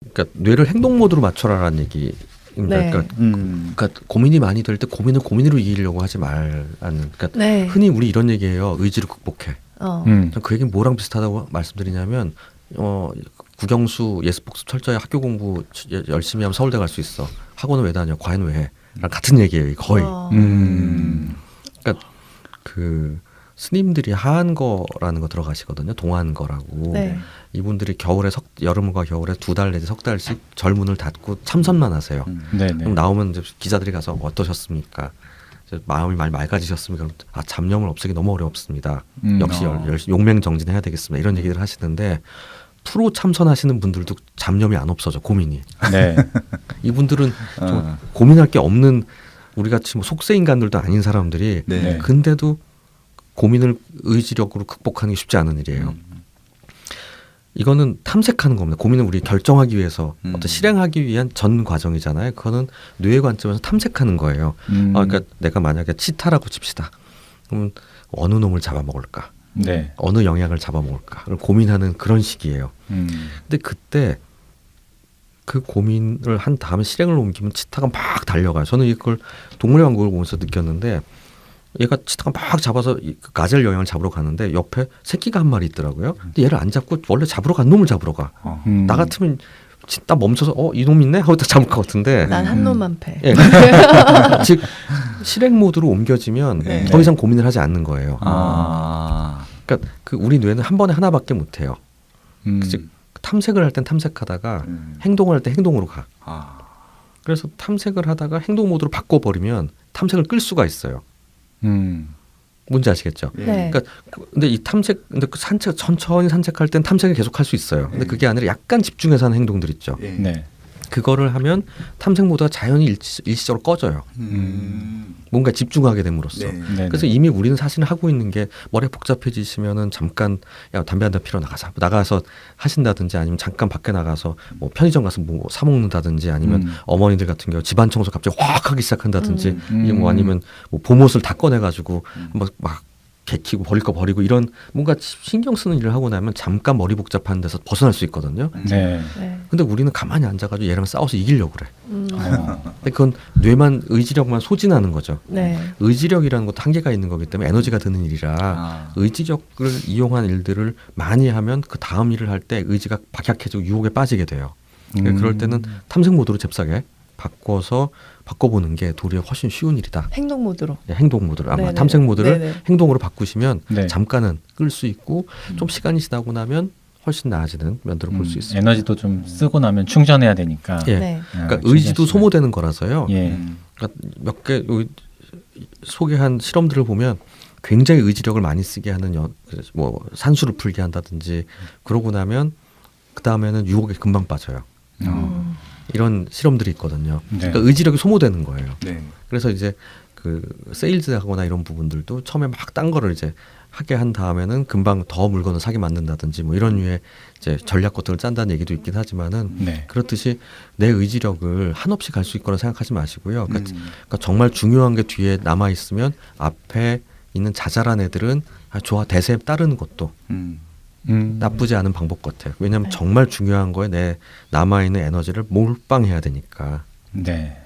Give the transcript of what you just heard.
그러니까 뇌를 행동 모드로 맞춰라라는 얘기입니다. 네. 그러니까, 음. 그러니까 고민이 많이 될 때 고민을 고민으로 이기려고 하지 말라는. 그러니까 네. 흔히 우리 이런 얘기해요. 의지로 극복해. 어. 음. 그 얘기는 뭐랑 비슷하다고 말씀드리냐면 어 국영수 예습복습 철저히 학교 공부 여- 열심히 하면 서울대 갈 수 있어. 학원은 왜 다녀? 과외는 왜 해? 랑 같은 얘기예요. 거의. 어. 음. 그 스님들이 하한거라는 거 들어가시거든요. 동안거라고. 네. 이분들이 겨울에 석 여름과 겨울에 두 달 내지 석 달씩 절문을 닫고 참선만 하세요. 음. 네네. 그럼 나오면 이제 기자들이 가서 어떠셨습니까? 마음이 많이 맑아지셨습니까? 그럼 아 잡념을 없애기 너무 어렵습니다. 음. 역시 어. 열, 열, 용맹 정진해야 되겠습니다. 이런 얘기를 하시는데 프로 참선하시는 분들도 잡념이 안 없어져 고민이. 네. 이분들은 좀 어. 고민할 게 없는 우리 같이 뭐 속세 인간들도 아닌 사람들이 네. 네. 근데도 고민을 의지력으로 극복하는 게 쉽지 않은 일이에요. 음. 이거는 탐색하는 겁니다. 고민을 우리 결정하기 위해서 음. 어떤 실행하기 위한 전 과정이잖아요. 그거는 뇌의 관점에서 탐색하는 거예요. 음. 아, 그러니까 내가 만약에 치타라고 칩시다. 그러면 어느 놈을 잡아먹을까? 네. 어느 영양을 잡아먹을까?를 고민하는 그런 시기예요. 음. 근데 그때 그 고민을 한 다음에 실행을 옮기면 치타가 막 달려가요. 저는 이걸 동물의 왕국을 보면서 느꼈는데 얘가 치타가 막 잡아서 이그 가젤 영양을 잡으러 가는데 옆에 새끼가 한 마리 있더라고요. 근데 얘를 안 잡고 원래 잡으러 간 놈을 잡으러 가. 어. 음. 나 같으면 딱 멈춰서 어 이 놈 있네 하고 딱 잡을 것 같은데 난한 음. 놈만 패. 예. 즉 실행 모드로 옮겨지면 네. 더 이상 고민을 하지 않는 거예요. 아. 그러니까 그 우리 뇌는 한 번에 하나밖에 못 해요. 음. 즉 탐색을 할 땐 탐색하다가 음. 행동을 할 때 행동으로 가. 아. 그래서 탐색을 하다가 행동 모드로 바꿔버리면 탐색을 끌 수가 있어요. 음. 뭔지 아시겠죠? 예. 네. 그러니까 그- 근데 이 탐색 근데 그 산책 천천히 산책할 땐 탐색을 계속 할 수 있어요. 근데 네. 그게 아니라 약간 집중해서 하는 행동들 있죠. 예. 네. 그거를 하면 탐색 모드가 자연히 일시, 일시적으로 꺼져요. 음. 뭔가 집중하게 됨으로써. 네. 네. 그래서 이미 우리는 사실 하고 있는 게 머리가 복잡해지시면은 잠깐 야 담배 한 대 피러 나가자 나가서 하신다든지 아니면 잠깐 밖에 나가서 뭐 편의점 가서 뭐 사 먹는다든지 아니면 음. 어머니들 같은 경우 집안 청소 갑자기 확 하기 시작한다든지 음. 이게 뭐 아니면 뭐 봄옷을 다 꺼내 가지고 음. 막, 막 개키고 버릴 거 버리고 이런 뭔가 신경 쓰는 일을 하고 나면 잠깐 머리 복잡한 데서 벗어날 수 있거든요. 네. 네. 근데 우리는 가만히 앉아가지고 얘랑 싸워서 이기려고 그래. 음. 어. 근데 그건 뇌만 의지력만 소진하는 거죠. 네. 의지력이라는 것도 한계가 있는 거기 때문에 에너지가 드는 일이라 아. 의지력을 이용한 일들을 많이 하면 그 다음 일을 할 때 의지가 박약해지고 유혹에 빠지게 돼요. 그러니까 음. 그럴 때는 탐색 모드로 잽싸게 바꿔서 바꿔보는 게 도리어 훨씬 쉬운 일이다. 행동 모드로. 네, 행동 모드를 아마 네네. 탐색 모드를 네네. 행동으로 바꾸시면 네. 잠깐은 끌 수 있고 음. 좀 시간이 지나고 나면 훨씬 나아지는 면들을 볼수 음, 있습니다. 에너지도 좀 쓰고 나면 충전해야 되니까. 예. 네. 아, 그러니까 의지도 충전 소모되는 거라서요. 예. 음. 그러니까 몇개 소개한 실험들을 보면 굉장히 의지력을 많이 쓰게 하는 연, 뭐 산수를 풀게 한다든지 그러고 나면 그 다음에는 유혹에 금방 빠져요. 어. 음. 이런 실험들이 있거든요. 네. 그러니까 의지력이 소모되는 거예요. 네. 그래서 이제 그 세일즈하거나 이런 부분들도 처음에 막 딴 거를 이제 하게 한 다음에는 금방 더 물건을 사게 만든다든지 뭐 이런 류의 이제 전략 것들을 짠다는 얘기도 있긴 하지만은 네. 그렇듯이 내 의지력을 한없이 갈 수 있거나 생각하지 마시고요. 그러니까 음. 그러니까 정말 중요한 게 뒤에 남아 있으면 앞에 있는 자잘한 애들은 아, 좋아 대세에 따르는 것도 음. 음. 나쁘지 않은 방법 같아요. 왜냐하면 네. 정말 중요한 거에 내 남아 있는 에너지를 몰빵해야 되니까. 네.